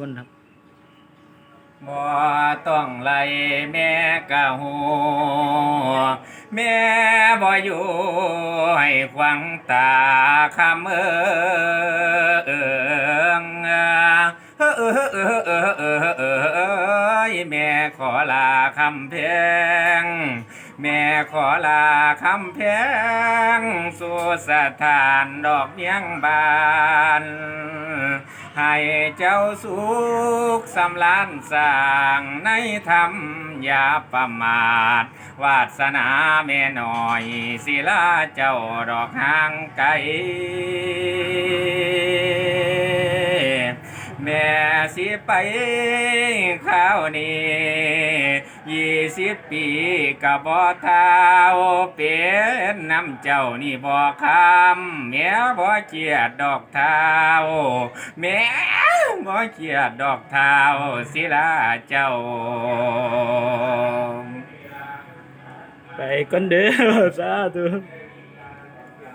วนครับบ่ต้องไล่แม่กะหูแม่บ่อยู่ให้ขวังตาคำเอิงเออเออเออเออเออเออแม่ขอลาคำเพงแม่ขอลาคำเพงสู่สถานดอกเมียงบาน ให้เจ้าสุขสำลานสร้างในธรรมอย่าประมาท วาสนาแม่หน้อยศิลาเจ้าดอกห่างไกลแม่สิไปข้าวนี้ยี่สิบปีกับบ่เท้าเป็น น้ำเจ้านี่บ่คำแม่บ่เกียดดอกเท้าแม่บ่เกียดดอกเท้าศิลาเจ้า ไปก่อนเด้อสาธุ